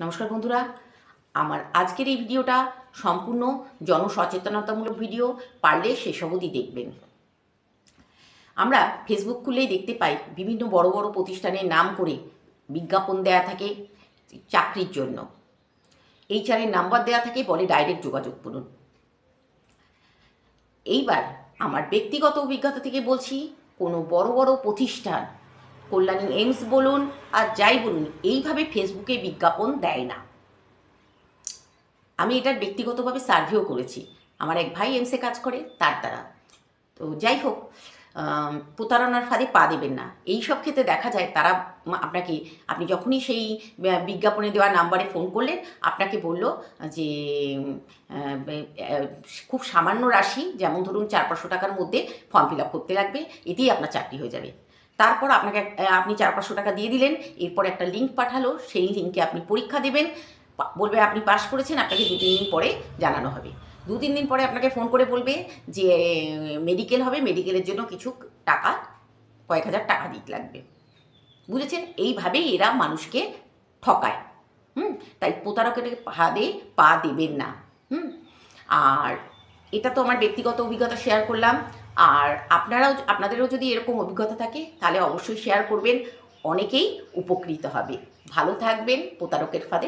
নমস্কার বন্ধুরা। আমার আজকের এই ভিডিওটা সম্পূর্ণ জনসচেতনতামূলক ভিডিও। পারলে শেষ অবধি দেখবেন। আমরা ফেসবুক খুললেই দেখতে পাই বিভিন্ন বড় বড় প্রতিষ্ঠানের নাম করে বিজ্ঞাপন দেয়া থাকে চাকরির জন্য। এইচআরের নাম্বার দেয়া থাকে, বলে ডাইরেক্ট যোগাযোগ করুন। এইবার আমার ব্যক্তিগত অভিজ্ঞতা থেকে বলছি, কোনো বড় বড় প্রতিষ্ঠান কল্যাণী এইমস বলুন আর যাই বলুন, এইভাবে ফেসবুকে বিজ্ঞাপন দেয় না। আমি এটার ব্যক্তিগতভাবে সার্ভেও করেছি। আমার এক ভাই এমসে কাজ করে, তার দ্বারা। তো যাই হোক প্রতারণার ফাঁদে পা দেবেন না। এই সব ক্ষেত্রে দেখা যায় তারা আপনাকে, আপনি যখনই সেই বিজ্ঞাপনে দেওয়া নাম্বারে ফোন করলেন, আপনাকে বলল যে খুব সামান্য রাশি, যেমন ধরুন চার পাঁচশো টাকার মধ্যে ফর্ম ফিল আপ করতে লাগবে, এতেই আপনার চাকরি হয়ে যাবে। তারপর আপনাকে আপনি চার পাঁচশো টাকা দিয়ে দিলেন, এরপর একটা লিঙ্ক পাঠালো, সেই লিঙ্কে আপনি পরীক্ষা দেবেন বলবে আপনি পাস করেছেন, আপনাকে দু তিন দিন পরে জানানো হবে। দু তিন দিন পরে আপনাকে ফোন করে বলবে যে মেডিকেল হবে মেডিকেলের জন্য কিছু টাকা, কয়েক হাজার টাকা দিতে লাগবে। বুঝেছেন? এইভাবেই এরা মানুষকে ঠকায়। হুম? তাই প্রতারকের হাতে পা দেবেন না। হুম? আর এটা তো আমার ব্যক্তিগত অভিজ্ঞতা শেয়ার করলাম। আর আপনারাও আপনাদেরও যদি এরকম অভিজ্ঞতা থাকে, তাহলে অবশ্যই শেয়ার করবেন। অনেকেই উপকৃত হবে। ভালো থাকবেন প্রতারকের ফাঁদে।